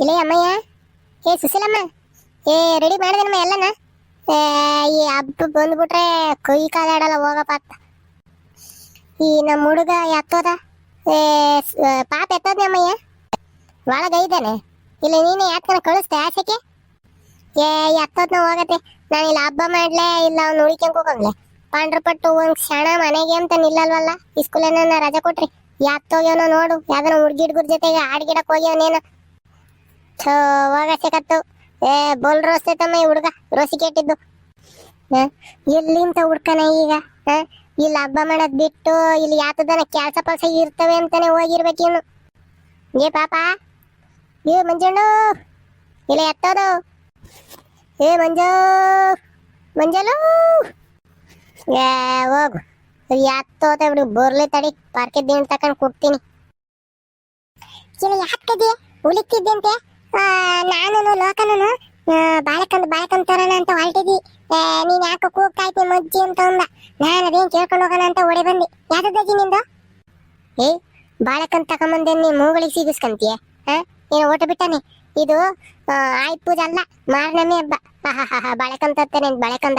ಇಲ್ಲೇ ಅಮ್ಮಯ್ಯ? ಏ, ಸುಶೀಲಮ್ಮ. ಏ ರೆಡಿ ಮಾಡಿದೆನಮ್ಮ ಎಲ್ಲನ? ಈ ಹಬ್ಬ ಬಂದ್ಬಿಟ್ರೆ ಕೈ ಕಾಲಾಡಲ್ಲ ಹೋಗಪ್ಪ ಅಂತ. ಈ ನಮ್ಮ ಹುಡುಗ ಎತ್ತೋದ? ಏ ಪಾಪ ಎತ್ತೋದ್ನ ಅಮ್ಮಯ್ಯ. ಒಳಗೈದಾನೆ ಇಲ್ಲ, ನೀನೆ ಯಾಕನ ಕಳಿಸ್ದೆ ಆಸೆಗೆ ಏ ಎತ್ತೋದ್ನ ಹೋಗತ್ತೆ. ನಾನು ಇಲ್ಲ ಹಬ್ಬ ಮಾಡ್ಲೆ ಇಲ್ಲ, ಅವ್ನು ಉಳಿಕೊಂಡ್ ಹೋಗಂಗ್ಲೆ. ಪಾಂಡ್ರಪಟ್ಟು ಒಂದ್ ಕ್ಷಣ ಮನೆಗೆ ಅಂತ ನಿಲ್ಲಲ್ವಲ್ಲ? ಈ ಸ್ಕೂಲೇನ ರಜಾ ಕೊಟ್ರಿ. ಯಾತ್ತೋಗ್ಯವನೋ ನೋಡು. ಯಾವ್ದನ ಹುಡ್ಗಿಡ್ಗುರ್ ಜೊತೆಗೆ ಆಡ್ಗಿಡಕ್ ಹೋಗ್ಯವನೇನೋ ಥೋ ಹೋಗ ಏ ಬೋಲ್ ರೋಸ್ತೈತಮ್ಮ ಈ ಹುಡುಗ. ರೋಸಿ ಕೆಟ್ಟಿದ್ದು? ಎಲ್ಲಿಂತ ಹುಡ್ಕನ ಈಗ? ಇಲ್ಲಿ ಹಬ್ಬ ಮಾಡೋದ್ ಬಿಟ್ಟು ಇಲ್ಲಿ ಯಾತದನ ಕೆಲ್ಸ ಪಲ್ಸ ಇರ್ತವೆ ಅಂತಾನೆ ಹೋಗಿರ್ಬೇಕು ಇವನು. ಏ, ಪಾಪ. ಏ, ಮಂಜಣ್ಣು. ಇಲ್ಲ ಎತ್ತೋದು. ಏ, ಮಂಜು. ಮಂಜಲು. ಏ, ಹೋಗು. ಯಾತ್ತೋತ ಬಿಡು. ಬರ್ಲಿ ತಡಿ. ಪಾರ್ಕೆ ದಿಂಡ್ ತಕೊಂಡ್ ಕೊಡ್ತೀನಿ. ಇಲ್ಲ ಯಾಕದೆ ಉಳಿತಿದ್ದಂತೆ? ನಾನು ಲೋಕನನು ಬಾಳಕಂದ್ ಬಾಳಕಂದ್ ತರೋಣ ಅಂತ ಹೊರಟಿದ್ದಿ. ನೀನ್ ಯಾಕೆ ಕೂಗ್ತಾಯ್ತಿ ಮಜ್ಜಿ ಅಂತ ಅಂದ. ನಾನು ಅದೇನ್ ಕೇಳ್ಕೊಂಡು ಹೋಗೋಣ ಅಂತ ಓಡಿ ಬಂದಿ. ಯಾವ್ದಜ್ಜಿ ನಿಂದು? ಏ ಬಾಳಕಂದ್ ತಗೊಂಬಂದೆ ನೀ ಮೂಗಳಿಗೆ ಸಿಗಿಸ್ಕಂತೀಯ? ಏನು ಓಟ ಬಿಟ್ಟಾನೆ. ಇದು ಆ, ಆಯ್ತ್ ಪೂಜೆ ಅಲ್ಲ ಮಾರ್ನಮಿ ಹಬ್ಬ. ಬಾಳೆಕಂದ ತರ್ತೇನೆ ಬಾಳಕಂದ?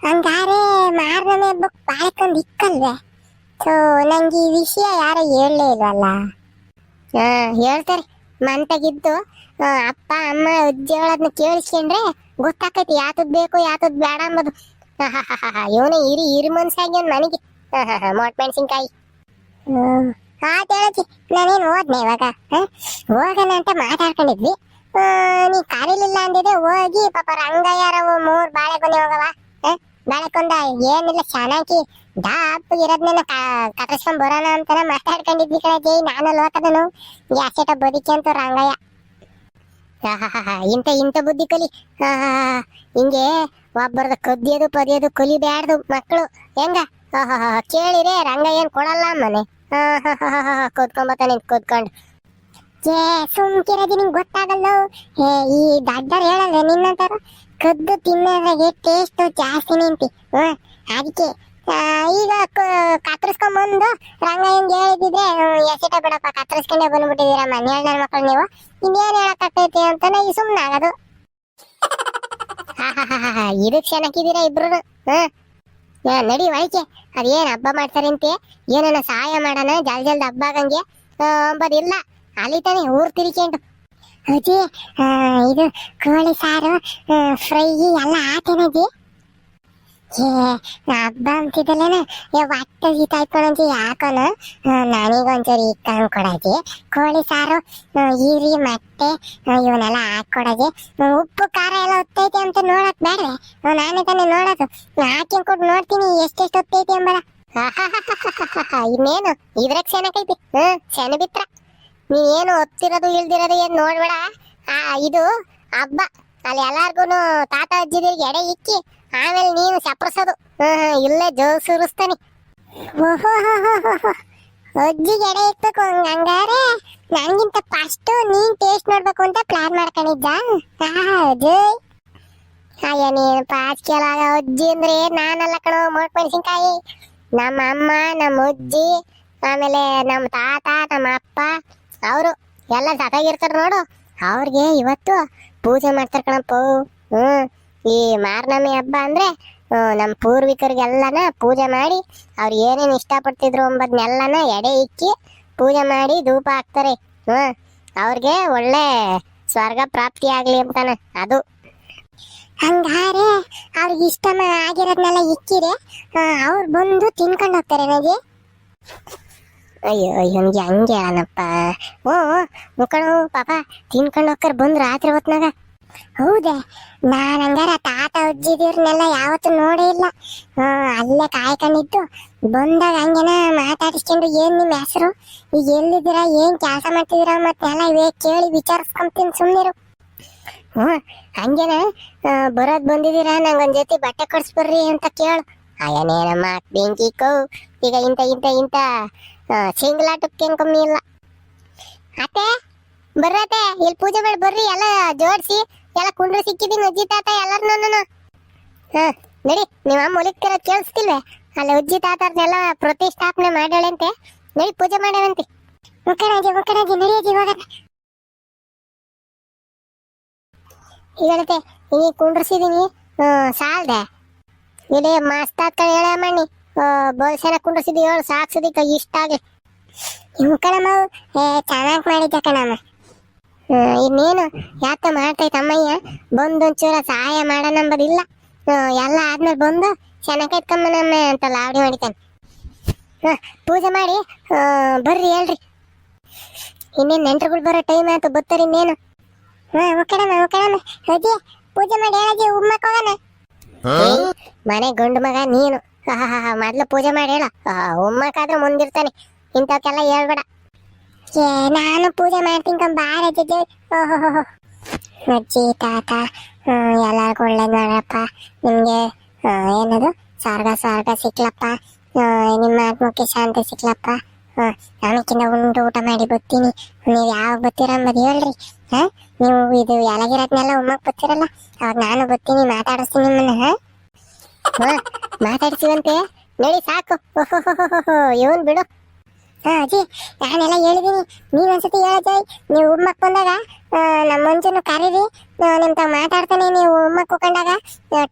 ಹಂಗಾರೆ ಮಾರ್ನಮಿ ಹಬ್ಬಕ್ಕೆ ಬಾಳಕಂದು ಇಕ್ಕಲ್ವೇ? ಸೊ ನಂಗೆ ಈ ವಿಷಯ ಯಾರು ಹೇಳಲೇ ಇಲ್ವಲ್ಲ? ಹೇಳ್ತಾರೆ. ಮಂತಾಗಿದ್ದು ಅಪ್ಪ, ಅಮ್ಮ ಅಜ್ಜಿ ಕೇಳಿಸ್ಕೊಂಡ್ರೆ ಗೊತ್ತಾಕೈತಿ, ಯಾತದ್ ಬೇಕು, ಯಾತದ್ ಬೇಡ ಅಂಬದು ಇವನೇ ಇರಿ ಇರಿ ಮನ್ಸಾಗಿ ಅವ್ನ್ ಮನೆಗೆ. ಮೊಟ್ ಮೆಣಸಿನ್ಕಾಯಿ. ಆತ ಹೇಳತಿ, ನಾನೇನು ಹೋದ್ನೆ ಇವಾಗ? ಹೋಗಣ ಅಂತ ಮಾತಾಡ್ಕೊಂಡಿದ್ವಿ. ನೀ ಕರೀಲಿಲ್ಲ ಅಂದಿದೆ ಹೋಗಿ, ಪಾಪ ರಂಗಯ್ಯರವು ಮೂರ್ ಬಾಳೆಗೊನೆ ಹೋಗವ ಬಾಳೆಕೊಂಡ ಏನಿಲ್ಲ ಚೆನ್ನಾಗಿ ದಾಪ್ ಇರೋದ್ನೆಲ್ಲ ಕಟ್ಟಿಸ್ಕೊಂಡ್ ಬರೋಣ ಅಂತಾನೆ ಮಾತಾಡ್ಕೊಂಡಿದ್ವಿ ಕಡೆ ಜೈ ನಾನು ಲೋಕದನು ಗ್ಯಾಸೆಟ ಬದುಕಿ ಅಂತ ರಂಗಯ್ಯ ಇಂತ ಇಂತ ಇಂಥ ಬುದ್ಧಿ ಕಲಿ. ಹಿಂಗೆ ಒಬ್ಬರದ ಕದ್ಯೋದು, ಪದಿಯೋದು ಕಲಿಬ್ಯಾಡ್ದು ಮಕ್ಕಳು ಹೆಂಗ? ಕೇಳಿರೇ ಕೇಳಿರೆ ರಂಗ ಏನ್ ಕೊಡಲ್ಲ ಮನೆ. ಕೂತ್ಕೊಂಬತ್ತಾನೆ ಕೂತ್ಕೊಂಡು ಏ ಸುಮ್ಕಿರೋದು ನಿಂಗೆ ಗೊತ್ತಾಗಲ್ಲ ಏ, ಈ ದಡ್ಡರ್ ಹೇಳಲ್ಲ ನಿನ್ನಂತಾರ? ಕದ್ದು ತಿನ್ನೋದ್ರಾಗೆ ಟೇಸ್ಟ್ ಜಾಸ್ತಿ ನಿಂತಿ. ಹ್ಮ್, ಅದಕ್ಕೆ ಈಗ ಕತ್ತರಿಸ್ಕೊಂಬಂದು ರಂಗ ಹೆಂಗ್ ಹೇಳಿದ್ರೆ ಎಸಿಟ ಬಿಡಪ್ಪ ಕತ್ತರಿಸ್ಕೊಂಡೆ ಬಂದ್ಬಿಟ್ಟಿದ್ದೀರಮ್ಮ ಮನೆ ನನ್ನ ಮಕ್ಕಳು ನೀವು. ಇನ್ನೇನ್ ಹೇಳಕ್ಕಾಗ್ತೈತಿ ಅಂತಾನೆ ಈ ಹಾ ಆಗೋದು. ಆಹಾಹಾಹಾ, ಇದಕ್ ಚೆನ್ನಾಗಿದ್ದೀರಾ ಇಬ್ರು ಯಾ, ನಡಿ ಅದ್ ಅದೇನ್ ಹಬ್ಬ ಮಾಡ್ತಾರೆ ಅಂತ? ಏನನ್ನ ಸಹಾಯ ಮಾಡೋಣ? ಜಲ್ ಜಲ್ದಿ ಹಬ್ಬ ಆಗಂಗೆ? ಅಂಬದಿಲ್ಲ ಅಲ್ಲಿ ತಾನೆ ಊರ್ ತಿರ್ಕೊಂಡು ಇದು ಕೋಳಿ ಸಾರು ಫ್ರೈ ಎಲ್ಲ ಆತೇನಜ್ಜಿ? ಏ ಹಬ್ಬ ಅಂತಿದ್ದಲ್ಲೇನ? ಏ ಹೊಟ್ಟೆ ಗೀತಾಯ್ಕೊಳಂಜಿ ಯಾಕೋನ? ನನಗೆ ಒಂಚೂರು ಇಕ್ಕಂಗ್ ಕೊಡಜಿ ಕೋಳಿ ಸಾರು ಈರಿ, ಮೊಟ್ಟೆ ಇವನ್ನೆಲ್ಲ ಹಾಕೊಡಜಿ ಉಪ್ಪು, ಖಾರ ಎಲ್ಲ ಒತ್ತೈತಿ ಅಂತ ನೋಡಕ್ ಬೇಡ್ರೆ ನಾನೇ ತಾನೇ ನೋಡೋದು. ಹಾಕಿ ಕೊಟ್ಟು ನೋಡ್ತೀನಿ ಎಷ್ಟೆಷ್ಟು ಒತ್ತೈತಿ ಎಂಬಲ್ಲ ಇನ್ನೇನು? ಇದ್ರಾಗ ಸೆನಕೈತಿ ಹ್ಮ್ ಚೆನ್ನ ಬಿತ್ರ ನೀನು ಒತ್ತಿರೋದು ಇಲ್ದಿರೋದು ಏನ್ ನೋಡ್ಬೇಡ. ಇದು ಹಬ್ಬ. ಅಲ್ಲಿ ಎಲ್ಲಾರ್ಗು ತಾತ ಅಜ್ಜಿದಿರಿಗೆ ಎಡೆ ಇಕ್ಕಿ. ಆಮೇಲೆ ನೀನು ಸಪ್ರಸೋದು ಇಲ್ಲೇ ಜೋ ಸುರಿಸ್ತಾನೆ ಅಜ್ಜಿಗೆ ಎಡೆ ಇಕ್ಬೇಕು ಹಂಗ್- ಹಂಗಾರೆ? ನಂಗಿಂತ ಫಸ್ಟ್ ನೀನ್ ಟೇಸ್ಟ್ ನೋಡ್ಬೇಕು ಅಂತ ಪ್ಲಾನ್ ಮಾಡ್ಕೊಂಡಿದ್ದ. ಅಯ್ಯ, ನೀನು ಅಜ್ಜಿ ಅಂದ್ರೆ ನಾನಲ್ಲ ಕಣೋ, ಮೋಟ್ ಮೆಣಸಿನ್ಕಾಯಿ. ನಮ್ಮ ಅಮ್ಮ, ನಮ್ಮ ಅಜ್ಜಿ, ಆಮೇಲೆ ನಮ್ಮ ತಾತ, ನಮ್ಮ ಅಪ್ಪ, ಅವರು ಎಲ್ಲ ಜೊತೆಗಿರ್ತಾರ ನೋಡು. ಅವ್ರಿಗೆ ಇವತ್ತು ಪೂಜೆ ಮಾಡ್ತಾರ ಕಣಪ್ಪ. ಹ್ಮ್. ಈ ಮಾರ್ನಮಿ ಹಬ್ಬ ಅಂದ್ರೆ ನಮ್ಮ ಪೂರ್ವಿಕರಿಗೆಲ್ಲನ ಪೂಜೆ ಮಾಡಿ ಅವ್ರು ಏನೇನು ಇಷ್ಟಪಡ್ತಿದ್ರು ಅಂಬದ್ನೆಲ್ಲನ ಎಡೆ ಇಕ್ಕಿ ಪೂಜೆ ಮಾಡಿ ಧೂಪ ಹಾಕ್ತಾರೆ. ಹ್ಮ್ ಅವ್ರಿಗೆ ಒಳ್ಳೆ ಸ್ವರ್ಗ ಪ್ರಾಪ್ತಿ ಆಗ್ಲಿ ಅಂತಾನೆ ಅದು. ಹಂಗಾರೆ ಅವ್ರಿಗೆ ಇಷ್ಟ ಆಗಿರೋದ್ನೆಲ್ಲ ಇಕ್ಕಿರೆ ಅವ್ರು ಬಂದು ತಿನ್ಕೊಂಡು ಹೋಗ್ತಾರೆ ನನಗೆ ಅಯ್ಯೋ ಹಂಗೆ ಹಂಗೆ ಅನಪ್ಪ ಓ ಮುಕ್ಕಳು ಪಾಪ ತಿನ್ಕೊಂಡು ಹೋಗ್ತಾರೆ ಬಂದು ರಾತ್ರಿ ಹೊತ್ನಾಗ. ಹೌದೇ ನಾನು ಹಂಗಾರ ತಾತ ಅಜ್ಜಿದಿರ್ನೆಲ್ಲ ಯಾವತ್ತು ನೋಡೇ ಇಲ್ಲ. ಆ, ಅಲ್ಲೇ ಕಾಯ್ಕೊಂಡಿದ್ದು ಬಂದಾಗ ಹಂಗೆನ ಮಾತಾಡಿಸ್ಕೊಂಡು ಏನ್ ನಿಮ್ಮ ಹೆಸರು? ಈಗ ಎಲ್ಲಿದ್ದೀರಾ ಏನ್ ಕೆಲಸ ಮಾಡ್ತಿದ್ದೀರಾ ಮತ್ತೆಲ್ಲ ಇವೇ ಕೇಳಿ ವಿಚಾರಿಸ್ಕೊಂತೀನಿ ಸುಮ್ಮನಿರು ಹ್ಞೂ ಹಂಗೇನ ಆ, ಬರೋದ್ ಬಂದಿದ್ದೀರಾ ನಂಗೊಂದ್ ಜೊತೆ ಬಟ್ಟೆ ಕೊಡ್ಸ್ಬರ್ರಿ ಅಂತ ಕೇಳು. ಅಯ್ಯನೇನಮ್ಮ ಬೆಂಕಿ ಕೌ ಈಗ ಇಂಥ ಇಂತ ಇಂಥ ಸಿಂಗ್ಲಾಟಕ್ಕೇನು ಕಮ್ಮಿ ಇಲ್ಲ. ಅತ್ತೆ ಬರ್ರತೆ ಇಲ್ಲಿ ಪೂಜೆ ಮಾಡಿ ಬರ್ರಿ ಎಲ್ಲ ಜೋಡಿಸಿ. ಎಲ್ಲ ಕುಂಡ್ರ ಸಿಕ್ಕಿದ್ದೀನಿ ಅಜ್ಜಿ ತಾತ ಎಲ್ಲರ ಎಲ್ಲರನ್ನೂ ಹಾ, ನಡಿ ನಿಮ್ಮ ಅಮ್ಮ ಒಲಿಕ್ಕಿರೋ ಕೇಳಿಸ್ತಿಲ್ವೇ? ಅಲ್ಲಿ ಅಜ್ಜಿ ತಾತರ್ನೆಲ್ಲ ಪ್ರತಿಷ್ಠಾಪನೆ ಮಾಡ್ಯಾಳಂತೆ. ನಡಿ ಪೂಜೆ ಮಾಡ್ಯಾವಂತೆ ಮುಖರಾಜಿ ಮುಖರಾಜಿ ನಡಿಯಜಿ ಇವಾಗ ಹೇಳುತ್ತೆ ಈ ಕುಂಡ್ರಿಸಿದೀನಿ ಸಾಲ್ದೆ. ಇಡೀ ಮಾಸ್ತಾತ ಹೇಳ ಮಣ್ಣಿ. ಬೋಲ್ಸೆನ ಕುಂಡ್ರಿಸಿದಿ ಹೇಳು ಸಾಕ್ಸದಿ ಕೈ ಇಷ್ಟ ಆಗಲಿ. ಇವು ಕಣಮ್ಮ ಚೆನ್ನಾಗಿ ಮಾಡಿದ್ದೆ ಕಣಮ್ಮ. ಇನ್ನೇನು? ಯಾಕೆ ಮಾಡ್ತೈತೆ ಅಮ್ಮಯ್ಯ? ಬಂದು ಒಂಚೂರ ಸಹಾಯ ಮಾಡೋಣಂಬದಿಲ್ಲ ಎಲ್ಲ ಆದ್ಮೇಲೆ ಬಂದು ಚೆನ್ನಾಗಿ ಎತ್ಕೊಂಬನಮ್ಮ ಅಂತ ಲಾವಡಿ ಮಾಡಿತಾನೆ ಹ, ಪೂಜೆ ಮಾಡಿ ಬರ್ರಿ ಹೇಳ್ರಿ. ಇನ್ನೇನು ನೆಂಟ್ರುಗಳು ಬರೋ ಟೈಮ್ ಆಯ್ತು ಬರ್ತಾರೆ ಇನ್ನೇನು? ಹಾ ಅಜ್ಜಿ ಪೂಜೆ ಮಾಡಿ ಹೇಳಜ್ಜಿ ಉಮ್ಮಕ್ಕೆ ಹೋಗೋಣ. ಮನೆ ಗಂಡು ಮಗ ನೀನು. ಮೊದ್ಲು ಪೂಜೆ ಮಾಡಿ ಹೇಳ. ಉಮ್ಮಕ್ಕಾದ್ರೂ ಮುಂದಿರ್ತಾನೆ. ಇಂಥವಕ್ಕೆಲ್ಲ ಹೇಳ್ಬೇಡ. ಏ, ನಾನು ಪೂಜೆ ಮಾಡ್ತೀನಿ ಕಣ್ ಬಾರ ಅಜ್ಜಿ ಓಹೋ ತಾತ ಎಲ್ಲರಿಗೂ ಒಳ್ಳೇದು ಮಾಡಪ್ಪ ನಿಮಗೆ ಏನದು? ಸ್ವರ್ಗ ಸ್ವರ್ಗ ಸಿಕ್ಲಪ್ಪ. ನಿಮ್ಮ ಆತ್ಮಕ್ಕೆ ಶಾಂತಿ ಸಿಕ್ಲಪ್ಪ. ನಾನಕ್ಕಿಂತ ಉಂಡು ಊಟ ಮಾಡಿ ಬರ್ತೀನಿ. ನೀವು ಯಾವಾಗ ಬರ್ತೀರ ಹೇಳ್ರಿ. ಹಾ, ನೀವು ಇದು ಎಲಗಿರತ್ನೆಲ್ಲ ಉಮ್ಮಕ್ ಬರ್ತೀರಲ್ಲ, ಅವಾಗ ನಾನು ಬರ್ತೀನಿ, ಮಾತಾಡಿಸ್ತೀನಿ ನಿಮ್ಮನ್ನ, ಹಾಂ? ಹಾಂ ಮಾತಾಡ್ತೀವಂತೆ. ನೋಡಿ, ಸಾಕು. ಇವನ್ ಬಿಡು. ಹಾ ಅಜ್ಜಿ, ನಾನೆಲ್ಲ ಹೇಳಿದೀನಿ. ನೀವ್ ಒಂದ್ಸತಿ ಹೇಳಜ್ಜಿ ನೀವು ಉಮ್ಮಕ್ ಬಂದಾಗ ನಮ್ಮ ಮಂಜುನು ಕರೀರಿ. ನಿಮ್ ತಾವ್ ಮಾತಾಡ್ತಾನೆ, ನೀವು ಉಮ್ಮಕ್ ಕುಕೊಂಡಾಗ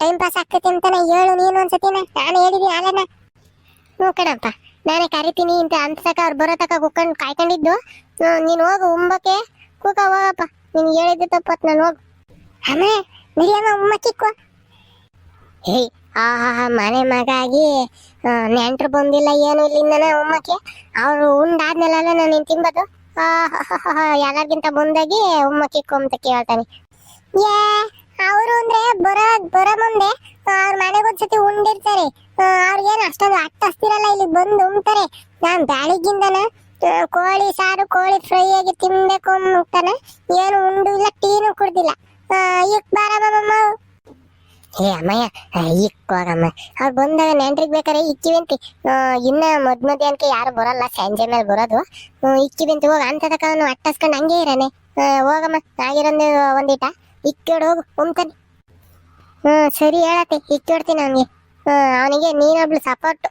ಟೈಮ್ ಪಾಸ್ ಆಗ್ತೈತಿ ಅಂತಾನೆ ಹೇಳು ನೀನು ಒಂದ್ಸತಿನ. ನಾನು ಹೇಳಿದೀನಿ ಅಲ್ಲನ ಹ್ಞೂ ಕಣಪ್ಪ, ನಾನೇ ಕರಿತೀನಿ ಅಂತ ಅಂತ ತಕ ಅವ್ರು ಬರೋ ತಕ ಕುತ್ಕೊಂಡು ಕಾಯ್ಕೊಂಡಿದ್ದು. ನೀನು ಹೋಗು ಉಂಬಕ್ಕೆ ಕೂಕ, ಹೋಗಪ್ಪ. ನೀನು ಹೇಳಿದ್ದು ತಪ್ಪತ್ತು ನಾನು ಹೋಗು. ಆಮೇಲೆ ನಡಿಯಮ್ಮ ಉಮ್ಮಕ್ಕಿಕ್ಕು ಹೇಯ್ ಆ ಮನೆ ಮಗಾಗಿ ನೆಂಟ್ರು ಬಂದಿಲ್ಲ, ಏನು ಇಲ್ಲಿಂದನ ಉಮ್ಮಕ್ಕೆ? ಅವ್ರು ಉಂಡಾದ್ಮೇಲೆ ನಾನು ನೀನು ತಿನ್ಬೋದು. ಎಲ್ಲರಿಗಿಂತ ಮುಂದಾಗಿ ಉಮ್ಮಕ್ಕೆ ಅಂತ ಕೇಳ್ತಾನೆ. ಏ, ಅವರು ಅಂದ್ರೆ ಬರೋ ಬರೋ ಮುಂದೆ ಅವ್ರ ಮನೆಗೊಂದ್ಸತಿ ಉಂಡಿರ್ತಾರೆ. ಅವ್ರಿಗೇನು ಅಷ್ಟೊಂದು ಅಟ್ಟಸ್ತಿರಲ್ಲ ಇಲ್ಲಿ ಬಂದು ಉಣ್ತಾರೆ ನಾನು ಬೆಳಿಗ್ಗಿಂದನ ಕೋಳಿ ಸಾರು, ಕೋಳಿ ಫ್ರೈ ಆಗಿ ತಿನ್ಬೇಕು ಅಂತಾನೆ ಏನು ಉಂಡು ಇಲ್ಲ, ಟೀನು ಕುಡ್ದಿಲ್ಲ. ಈಗ ಬಾರಮ್ಮ ಏ ಅಮ್ಮಯ್ಯ ಈ ಕೋರಮ್ಮ. ಅವ್ರು ಬಂದಾಗ ನೆಂಟ್ರಿಗೆ ಬೇಕಾರೆ ಇಕ್ಕಿವಂತಿ ಇನ್ನ ಮದ್ ಮಧ್ಯಾಹ್ನಕ್ಕೆ ಯಾರು ಬರಲ್ಲ, ಸಂಜೆ ಮೇಲೆ ಬರೋದು. ಇಕ್ಕಿವಂತಿ ಹೋಗ ಅಂತದಕ್ಕ ಅವನು ಅಟ್ಟಸ್ಕೊಂಡು ಹಂಗೆ ಇರಾನೆ. ಹೋಗಮ್ಮ, ಆಗಿರೋದು ಒಂದಿಟ. ಇಕ್ಕೋಡು ಹೋಗು ಉಮ್ತಾನೆ ಹ್ಞೂ ಸರಿ ಹೇಳತ್ತೆ ಇಕ್ಕಿಡ್ತೀನಿ ಅವನಿಗೆ. ಅವನಿಗೆ ನೀನೊಬ್ಳು ಸಪೋರ್ಟ್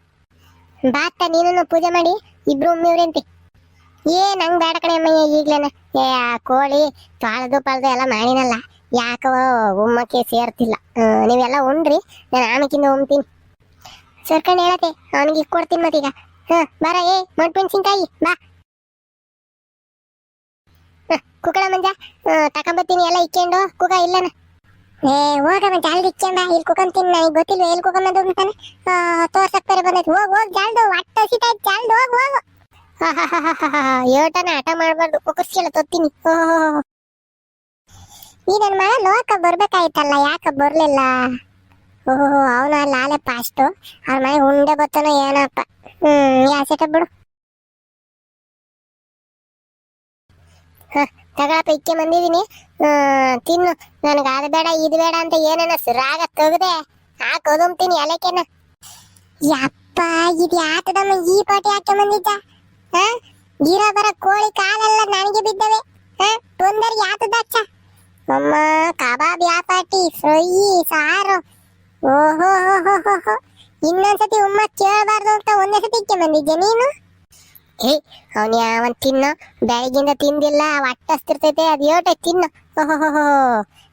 ಬಾತ ನೀನು ಪೂಜೆ ಮಾಡಿ, ಇಬ್ರು ಉಮ್ಮಿವ್ರಂತಿ ಏ ನಂಗ್ ಬೇಡ ಕಣೆ ಅಮ್ಮಯ್ಯ, ಈಗ್ಲೇನ. ಏ ಕೋಳಿ ತಾಳದು ಪಾಳ್ದು ಎಲ್ಲ ಮಾಡಿನಲ್ಲ. ಯಾಕವ ಉಮ್ಮಕ್ಕೆ ಸೇರ್ತಿಲ್ಲ. ನೀವೆಲ್ಲ ಉಣ್ರಿ ನಾನು ಆಮಕಿಂದ ಉಮ್ತೀನಿ ಸರ್ಕಂಡ್ ಹೇಳತ್ತೆ ಅವನಿಗೆ ಕೊಡ್ತೀನಿ ಮತ್ತೀಗ. ಹ ಬರ ಏ ಮಡ್ ಮೆಣಸಿನ್ಕಾಯಿ ಬಾ. ಹ, ಕುಕ್ಕಡ ಮಂಜ ತಕೊಂಬತ್ತೀನಿ ಎಲ್ಲ ಇಕ್ಕೊಂಡು ಕುಕ ಇಲ್ಲನ. ಏ ಹೋಗ ಮಂಜ ಅಲ್ಲಿ ಇಕ್ಕೊಂಡ ಇಲ್ಲಿ ಕುಕಂತೀನಿ ನನಗೆ ಗೊತ್ತಿಲ್ವ ಎಲ್ಲಿ ಕುಕಂಬಂದು ಅಂತಾನೆ ತೋರ್ಸಕ್ ಬೇರೆ ಬಂದೈತಿ. ಹೋಗ್ ಹೋಗ್ ಜಾಲ್ದು ಒಟ್ಟ ಹಸಿತಾ ಜಾಲ್ದು ಹೋಗ್ ಹೋಗು. ಏಟನ ಆಟ ಮಾಡ್ಬಾರ್ದು ಕುಕ್ಕರ್ಸ್ಕೆಲ್ಲ ತೊತ್ತೀನಿ. ಓಹ್ ಈ ನನ್ನ ಮಗ ಲೋಕ ಬರ್ಬೇಕಾಯ್ತಲ್ಲ ಯಾಕ ಬರ್ಲಿಲ್ಲ? ಓಹೋ ಅವನ ಆಲೆ ಪಾಸ್ಟು ಅವ್ರ ಮನೆ ಉಂಡೆ ಬತ್ತನೋ ಏನಪ್ಪ. ಹ್ಮ್ ಯಾಸೆಟ ಬಿಡು. ತಗಳಪ್ಪ ಇಕ್ಕೆ ಬಂದಿದೀನಿ. ಆ, ತಿನ್ನು. ನನಗೆ ಅದು ಬೇಡ ಇದು ಬೇಡ ಅಂತ ಏನೇನ ರಾಗ ತೆಗ್ದೆ. ಹಾಕೋದುಂತೀನಿ ಎಲೆಕೆನ ಯಪ್ಪ ಇದು ಯಾತದಮ್ಮ ಈ ಪಾಟಿ ಹಾಕಿ ಬಂದಿದ್ದ? ಹಾ? ಬರ ಕೋಳಿ ಕಾಲೆಲ್ಲ ನನಗೆ ಬಿದ್ದವೆ. ಹ? ತೊಂದರೆ ಯಾತದಚ್ಚ ಅಮ್ಮ ಕಬಾಬ್ ಯಾಪಾಟಿ ಫ್ರೈ ಸಾರು. ಓಹೋ ಇನ್ನೊಂದ್ಸತಿ ಉಮ್ಮ ಕೇಳಬಾರ್ದು ಅಂತ ಒಂದೇ ಸತಿ ಬಂದಿದ್ದೆ ನೀನು? ಏ ಅವನ್ ಯಾವನ್ ತಿನ್ನು? ಬೆಳಗಿಂದ ತಿಂದಿಲ್ಲ ಹೊಟ್ಟಸ್ತಿರ್ತೈತೆ ಅದು ಏಟೆ ತಿನ್ನು. ಓಹೋ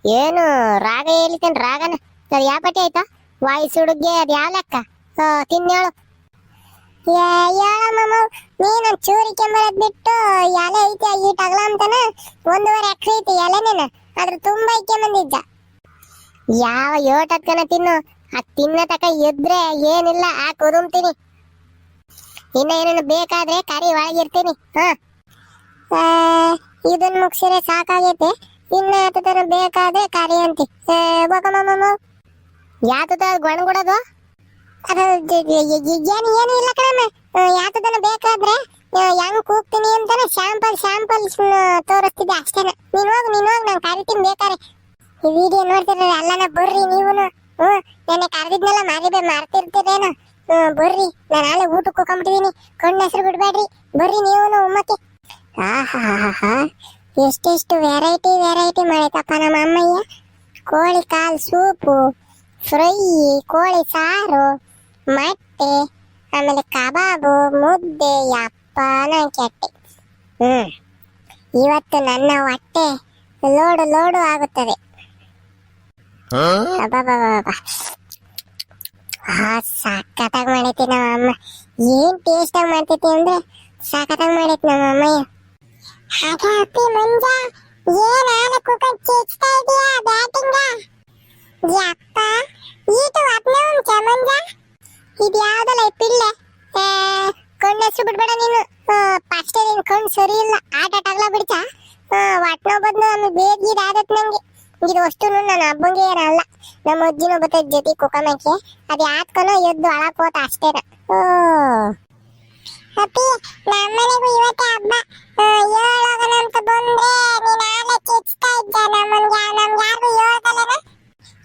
ಏನು, ರಾಗ ಹೇಳಿತೇನ್ ರಾಗನ. ಅದು ಯಾಪಾಟಿ ಆಯ್ತಾ? ವಾಯ್ಸ್ ಹುಡುಗ್ಗೆ ಅದು ಯಾವ ಲೆಕ್ಕ? ತಿನ್ನೇಳು. ಹೇಳಮ್ಮ ನೀನು ಚೂರಿ ಕೆಂಬರದ್ ಬಿಟ್ಟು ಎಲೆ ಐತೆ ಈ ಟಗಲ ಅಂತಾನ? ಒಂದೂವರೆ ಎಕರೆ ಐತಿ ಎಲೆನೇನ ಅದ್ರ ತುಂಬಾ ಐಕೆ ಬಂದಿದ್ದ ಯಾವ ಏಟತ್ಕನ ತಿನ್ನು ಅದ್ ತಿನ್ನ ತಕ ಎದ್ರೆ ಏನಿಲ್ಲ ಆ ಕುದುಮ್ತೀನಿ ಇನ್ನ ಏನೇನು ಬೇಕಾದ್ರೆ ಕರಿ ಒಳಗಿರ್ತೀನಿ ಹಾ. ಆ, ಇದನ್ ಮುಗ್ಸಿರೆ ಸಾಕಾಗೈತೆ ಇನ್ನ ಯಾತದನ ಬೇಕಾದ್ರೆ ಕರಿ ಅಂತಿ. ಬೋಕಮ್ಮ ಯಾತದ ಗೊಣಗುಡೋದು ಏನು ಏನು ಇಲ್ಲ ಕಣಮ್ಮ. ಯಾತದನ ಬೇಕಾದ್ರೆ ಹೆಂಗ್ ಕೂಗ್ತೀನಿ ಅಂತಾನೆ ಶಾಂಪಲ್ ಶಾಂಪಲ್ ತೋರಿಸ್ತಿದ್ದೆ ಅಷ್ಟೇನೆ. ನೀನ್ ಹೋಗ್ ನೀನ್ ಹೋಗ್, ನಾನು ಕರಿತೀನಿ ಬೇಕಾರೆ. ಈ ವಿಡಿಯೋ ನೋಡ್ತಿರ ಎಲ್ಲನ ಬರ್ರಿ ನೀವುನು. ಹ್ಮ್ ನೆನ್ನೆ ಕರೆದಿದ್ನೆಲ್ಲ ಮಾರಿಬೇ ಮಾರ್ತಿರ್ತೀರೇನು? ಬರ್ರಿ, ನಾನು ನಾಳೆ ಊಟಕ್ಕೆ ಹೋಗ್ಬಿಟ್ಟಿದೀನಿ. ಕಣ್ಣು ಹೆಸರು ಬಿಡಬೇಡ್ರಿ. ಬರ್ರಿ ನೀವುನು, ಉಮ್ಮಕ್ಕೆ. ಆಹಾ ಎಷ್ಟೆಷ್ಟು ವೆರೈಟಿ ವೆರೈಟಿ ಮಾಡೈತಪ್ಪ ನಮ್ಮ ಅಮ್ಮಯ್ಯ. ಕೋಳಿ ಕಾಲ್ ಸೂಪು, ಫ್ರೈ, ಕೋಳಿ ಸಾರು. ಮೊಟ್ಟೆ ಆಮೇಲೆ ಕಬಾಬು ಮುದ್ದೆ ಯಪ್ಪನ ಕೆಟ್ಟೆ ಹ್ಮ್. ಇವತ್ತು ನನ್ನ ಹೊಟ್ಟೆ ಲೋಡು ಲೋಡು ಆಗುತ್ತದೆ. ಆ ಸಖತ್ತಾಗಿ ಮಾಡೈತಿ ನಮ್ಮ ಅಮ್ಮ ಏನ್ ಟೇಸ್ಟ್ ಆಗಿ ಮಾಡ್ತೈತಿ ಅಂದ್ರೆ ಸಖತ್ತಾಗಿ ಮಾಡೈತಿ ನಮ್ಮ ಅಮ್ಮಯ್ಯ ಅದ ಅಪ್ಪಿ ಮಂಜ ಏನ್ ಆನೆ ಕುಕ್ಕರ್ ಚೇಚ್ತಾ ಇದೀಯಾ ಬ್ಯಾಟಿಂಗ? ಯಪ್ಪ ಈಟು ಅಪ್ನೆ ಮಂಜ? ಇದು ಯಾವ್ದಲ್ಲ, ಈ ಪಿಳ್ಳೆ? ಕಣ್ಣೆಸ್ರು ಬಿಡ್ಬೇಡ ನೀನು. ಫಸ್ಟ್ ನಿನ್ ಕಣ್ಣು ಸರಿ ಇಲ್ಲ. ಆಟ ಆಟಾಗ್ಲ ಬಿಡ್ತ ಒಟ್ನೋ ಬದ್ನ ನಮ್ಗೆ ಬೇಗ ಗೀದ್ ಆದತ್ ನಂಗೆ. ಇದು ಅಷ್ಟು ನನ್ನ ಹಬ್ಬಂಗೆ ಏನಲ್ಲ ನಮ್ಮ ಅಜ್ಜಿನೂ ಬತ್ತ ಜೊತೆ ಕುಕಮಕ್ಕೆ ಅದು ಯಾತ್ಕನೋ ಎದ್ದು ಅಳಕ್ ಹೋತ ಅಷ್ಟೇನ. ಅಪ್ಪಿ ನಮ್ಮನೆಗೂ ಇವತ್ತೇ ಹಬ್ಬ. ಬಂದ್ರೆ ನೀನ್ ಇದ್ದ. ನಮ್ಮನ್ಗೆ, ನಮ್ಗೆ ಯಾರಿಗೂ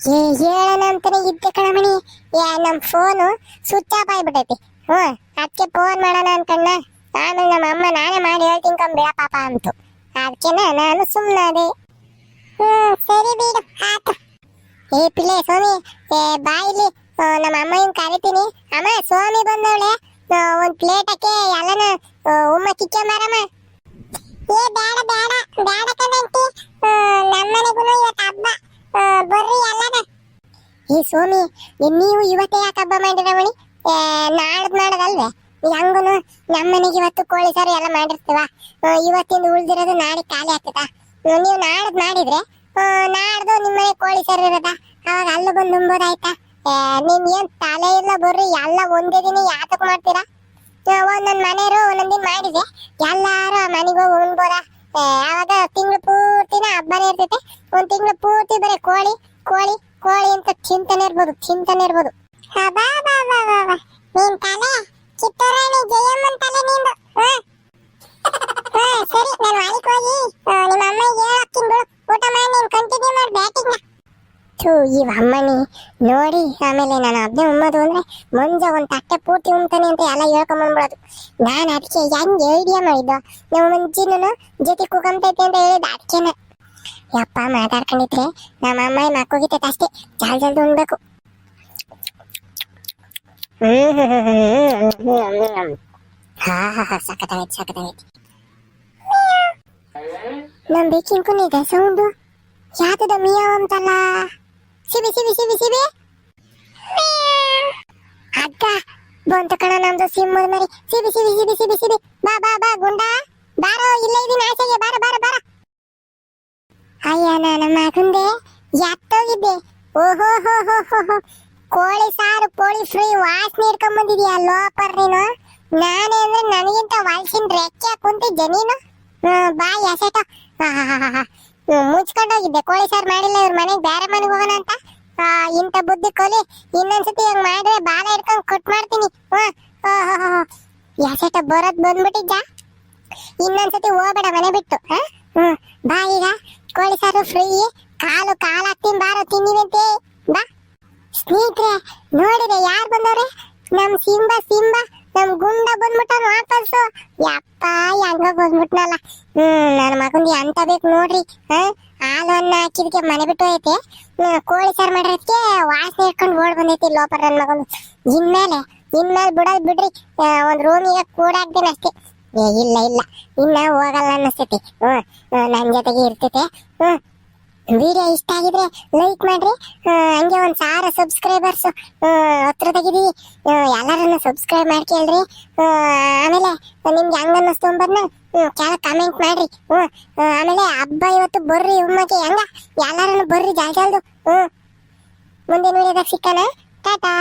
ಹೇಳೋಣ ಅಂತಾನೆ ಇದ್ದೆ ಕಣಮಣಿ. ಏ, ನಮ್ ಫೋನು ಸ್ವಿಚ್ ಆಫ್ ಆಗಿಬಿಟ್ಟೈತಿ. ಹ್ಮ್ ಅದಕ್ಕೆ ಫೋನ್ ಮಾಡೋಣ ಅನ್ಕಣ್ಣ. ಆಮೇಲೆ ನಮ್ಮ ಅಮ್ಮ ನಾನೇ ಮಾಡಿ ಹೇಳ್ತೀನಿ ಕಂಬೇಡ ಪಾಪ ಅಂತು. ಅದಕ್ಕೆ ನಾನು ಸುಮ್ಮನಾದೆ ಹ್ಮ್ ಸರಿ ಬಿಡು ಆತು ಏ ಪಿಲ್ಲೆ ಸ್ವಾಮಿ ಏ, ಬಾ ಇಲ್ಲಿ. ನಮ್ಮ ಅಮ್ಮನ ಕರಿತೀನಿ. ಅಮ್ಮ ಸ್ವಾಮಿ ಬಂದವಳೆ. ಒಂದು ಪ್ಲೇಟಕ್ಕೆ ಎಲ್ಲನ ಉಮ್ಮ ಕಿಚ್ಚ ಮಾರಮ್ಮ ಏ, ಬೇಡ ಬೇಡ ಬೇಡ ಕಣಂಟಿ. ನಮ್ಮನೆಗೂ ಇವತ್ತು ಹಬ್ಬ. ಬರ್ರಿ ಎಲ್ಲದ ಈ ಸ್ವಾಮಿ ನೀವು ಇವತ್ತೇ ಯಾಕೆ ಹಬ್ಬ ಮಾಡಿರಮಣಿ ನಾಳದ್ ನಾಡದಲ್ವೇ ನಮ್ಮ ನಮ್ಮನೆಗೆ ಇವತ್ತು ಕೋಳಿ ಸಾರು ಎಲ್ಲ ಮಾಡಿರ್ತೀವ? ಇವತ್ತಿಂದ ಉಳ್ದಿರೋದು ನಾಳೆ ಖಾಲಿ ಆಗ್ತದ. ನೀವು ನಾಳದ್ ಮಾಡಿದ್ರೆ ಆ, ನಿಮ್ಮ ನಿಮ್ಮನೆ ಕೋಳಿ ಸಾರು ಇರೋದ? ಅವಾಗ ಅಲ್ಲೂ ಬಂದು ನುಂಬೋದಾಯ್ತಾ ನಿಮ್ ಏನ್ ತಲೆ ಇಲ್ಲ ಬರ್ರಿ ಎಲ್ಲ ಒಂದೇ ದಿನ ಯಾತಕ್ ಮಾಡ್ತೀರಾ? ಒಂದೊಂದ್ ಮನೆಯವರು ಒಂದೊಂದ್ ದಿನ ಮಾಡಿದೆ ಎಲ್ಲಾರು ಆ ಮನೆಗೆ ಹೋಗಿ ಉಣ್ಬೋದ? ಅವಾಗ ತಿಂಗಳು ಪೂರ್ತಿನ ಹಬ್ಬನೇ ಇರ್ತೈತೆ. ಒಂದ್ ತಿಂಗಳು ಪೂರ್ತಿ ಬರೀ ಕೋಳಿ ಕೋಳಿ ಕೋಳಿ ಅಂತ ಚಿಂತನೆ ಇರ್ಬೋದು ಚಿಂತನೆ ಇರ್ಬೋದು. ನೀನ್ ತಲೆ ಕಿತ್ತೂರಾಣಿ ಜಯಮ್ಮನ್ ತಲೆ ನಿಂದು. ಸರಿ, ನಾನು ಹೊಲಕ್ ಹೋಗಿ ನಿಮ್ಮ ಅಮ್ಮಗೆ ಬಿಡು ಊಟ ಮಾಡಿ, ನೀನ್ ಕಂಟಿನ್ಯೂ ಮಾಡಿ ಬ್ಯಾಟಿಂಗ್ನ ಥೂ, ಈ ಅಮ್ಮನಿ. ನೋಡಿ, ಆಮೇಲೆ ನಾನು ಅದನ್ನೇ ಉಮ್ಮದು ಅಂದ್ರೆ ಮುಂಜೆ ಒಂದ್ ತಟ್ಟೆ ಪೂರ್ತಿ ಉಣ್ತಾನೆ ಅಂತ ಎಲ್ಲ ಹೇಳ್ಕೊಂಬಂದ್ಬಿಡೋದು ನಾನು ಅದಕ್ಕೆ ಹೆಂಗೆ ಐಡಿಯಾ ಮಾಡಿದ್ದು? ನಮ್ಮ ಮುಂಚಿನ ಜೊತೆ ಕುಕಂತೈತೆ ಅಂತ ಹೇಳಿದ ಅದಕ್ಕೆನ ಯಪ್ಪ ಮಾತಾಡ್ಕೊಂಡಿದ್ರೆ ನಮ್ಮ ಅಮ್ಮ ಮಕ್ಕೋಗಿತೈತೆ ಅಷ್ಟೇ ಜಲ್ ಜಲ್ದಿ ಉಣ್ಬೇಕು. ಹಾ ಹಾ ಹಾ, ಸಖತ್ತಾಗೈತೆ ಸಖತ್ತಾಗೈತೆ. ನಮ್ ಬೇಕಿನ್ ಕುನಿದೆ ಸೌಂಡು. ಯಾತದ ಮಿಯಾವ್ ಅಂತಲ್ಲ? ಸಿಬಿ ಸಿಬಿ ಸಿಬಿ ಸಿಬಿ ಅಕ್ಕ, ಬಂತು ಕಣ ನಮ್ದು ಸಿಂಹದ ಮರಿ. ಸಿಬಿ ಸಿಬಿ ಸಿಬಿ ಸಿಬಿ ಸಿಬಿ ಬಾ ಬಾ ಬಾ, ಗುಂಡ. ಬಾರೋ, ಇಲ್ಲೇ ಇದೀನಿ, ಆಚೆಗೆ ಬಾರ ಬಾರ ಬಾರ. ಅಯ್ಯ ನಾನು ಮಗಂದೆ ಎತ್ತೋಗಿದ್ದೆ. ಓಹೋ, ಹೋ ಹೋ ಹೋ ಹೋ. ಕೋಳಿ ಸಾರು, ಕೋಳಿ ಫ್ರೈ, ವಾಸನೆ ಹಿಡ್ಕೊಂಡ್ ಬಂದಿದ್ಯಾ ಲೋಪರ್ ನೀನು? ನಾನೇ ಅಂದ್ರೆ ನನಗಿಂತ ವಯಸ್ಸಿನ ರೆಕ್ಕೆ ಕುಂತಿದ್ದೆ ನೀನು? ಬಾ ಎಸೆಟ ಮುಚ್ಕೊಂಡೋಗಿದ್ದೆ. ಕೋಳಿ ಸಾರು ಮಾಡಿಲ್ಲ, ಇವ್ರ ಮನೆಗೆ ಬೇರೆ ಮನೆಗೆ ಹೋಗೋಣ ಅಂತ. ಇಂಥ ಬುದ್ಧಿ ಕೋಲಿ. ಇನ್ನೊಂದ್ಸತಿ ಹಂಗ್ ಮಾಡಿದ್ರೆ ಬಾಲ ಹಿಡ್ಕೊಂಡು ಕಟ್ ಮಾಡ್ತೀನಿ. ಎಸೆಟ ಬರೋದ್ ಬಂದ್ಬಿಟ್ಟಿದ್ದ ಇನ್ನೊಂದ್ಸತಿ ಹೋಗ್ಬೇಡ, ಮನೆ ಬಿಟ್ಟು? ಹ್ಮ್. ಬಾ ಈಗ. ಕೋಳಿ ಸಾರು ಫ್ರೀ ಕಾಲು ಕಾಲು ಹಾಕ್ತೀನಿ ಬಾರೋ, ತಿನ್ನಿವಂತೆ. ಬಾ. ಸ್ನೇಹಿತರೆ ನೋಡಿದ್ರೆ ಯಾರು ಬಂದವ್ರೆ? ನಮ್ ಸಿಂಬ ಸಿಂಬ. ನಮ್ ಗುಂಡ ಬಂದ್ಬಿಟ್ಟ ವಾಪಸ್ಸು. ಯಪ್ಪ, ಹೆಂಗ ಬಂದ್ಬಿಟ್ನಲ್ಲ. ಹ್ಮ್ ನನ್ನ ಮಗಂದು ಎಂತ ಬೇಕು ನೋಡ್ರಿ. ಹ? ಹಾಲು ಹಾಕಿದಕ್ಕೆ ಮನೆ ಬಿಟ್ಟು ಐತೆ ಕೋಳಿ ಸಾರು ಮಾಡಿರೋದಕ್ಕೆ ವಾಸನೆ ಇಟ್ಕೊಂಡು ಓಡ್ ಬಂದೈತಿ ಲೋಪರ್ ನನ್ನ ಮಗಂದು ಇನ್ಮೇಲೆ ಇನ್ಮೇಲೆ ಬಿಡೋದ್ ಬಿಡ್ರಿ. ಒಂದು ರೂಮಿಗೆ ಕೂಡಾಕ್ತೀನಿ ಅಷ್ಟೇ. ಏ, ಇಲ್ಲ ಇಲ್ಲ. ಇನ್ನ ಹೋಗಲ್ಲ ಅನ್ನಿಸ್ತೈತಿ. ಹ್ಮ್ ನನ್ ಜೊತೆಗೆ ಇರ್ತೈತೆ ಹ್ಮ್ ವಿಡಿಯೋ ಇಷ್ಟ ಆಗಿದ್ರೆ ಲೈಕ್ ಮಾಡ್ರಿ. ಹಂಗೆ ಒಂದು ಸಾವಿರ ಸಬ್ಸ್ಕ್ರೈಬರ್ಸ್ ಹತ್ರದಾಗಿದೀವಿ ಎಲ್ಲರನ್ನ ಸಬ್ಸ್ಕ್ರೈಬ್ ಮಾಡ್ಕೊಳ್ರಿ ಆಮೇಲೆ ನಿಮ್ಗೆ ಹೆಂಗ ಅನ್ನಿಸ್ತು ಅಂಬರ್ನ ಕೆಳ ಕಮೆಂಟ್ ಮಾಡ್ರಿ. ಹ್ಞೂ ಆಮೇಲೆ ಹಬ್ಬ ಇವತ್ತು ಬರ್ರಿ ಉಮ್ಮಕ್ಕೆ ಹೆಂಗ? ಎಲ್ಲರನ್ನು ಬರ್ರಿ ಜಾಲ್ ಜಲ್ದು. ಹ್ಞೂ ಮುಂದಿನ ವಿಡಿಯೋದಾಗ ಸಿಕ್ಕಣ ಟಾಟಾ.